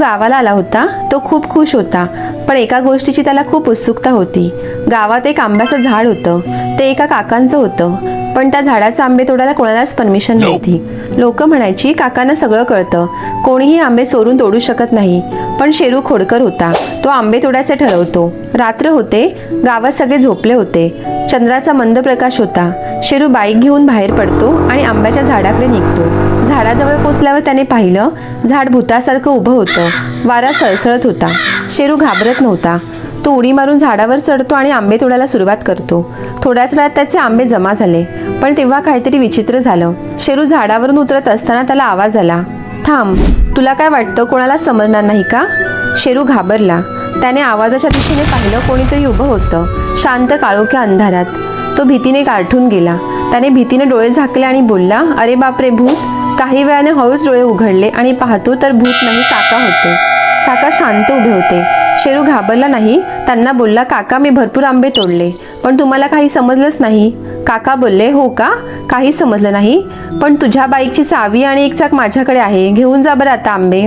गावाला आला होता तो खूप खुश होता पण एका गोष्टीची त्याला खूप उत्सुकता होती. गावात एक आंब्याचं झाड होतं. ते एका काकांचं होतं. पण त्या झाडाचे आंबे तोडायला कोणालाच परमिशन नव्हती. लोक म्हणायची काकांना सगळं कळतं. कोणीही आंबे चोरून तोडू शकत नाही. पण शेरू खोडकर होता. तो आंबे तोडायचे ठरवतो. रात्र होते. गावात सगळे झोपले होते. चंद्राचा मंद प्रकाश होता. शेरू बाईक घेऊन बाहेर पडतो आणि आंब्याच्या झाडाकडे निघतो. झाडाजवळ असल्यावर त्याने पाहिलं झाड भूतासारखं उभं होतं. वारा सळसळत होता. शेरू घाबरत नव्हता. तो उडी मारून झाडावर चढतो आणि आंबे तोडायला सुरुवात करतो. थोड्याच वेळात त्याचे आंबे जमा झाले. पण तेव्हा काहीतरी विचित्र झालं. शेरू झाडावरून उतरत असताना त्याला आवाज आला थांब तुला काय वाटतं कोणाला समजणार नाही का? शेरू घाबरला. त्याने आवाजाच्या दिशेने पाहिलं कोणीतरी उभं होतं शांत काळोख्या अंधारात. तो भीतीने गारठून गेला. त्याने भीतीने डोळे झाकले आणि बोलला अरे बापरे भूत! काही वेळाने हळूच डोळे उघडले आणि पाहतो तर भूत नाही काका होते. काका शांत उभे होते. शेरू घाबरला नाही. त्यांना बोलला काका मी भरपूर आंबे तोडले पण तुम्हाला काही समजलंच नाही. काका बोलले हो का? काही समजलं नाही. पण तुझ्या बाईकची चावी आणि एक चाक माझ्याकडे आहे. घेऊन जा बरं आता आंबे.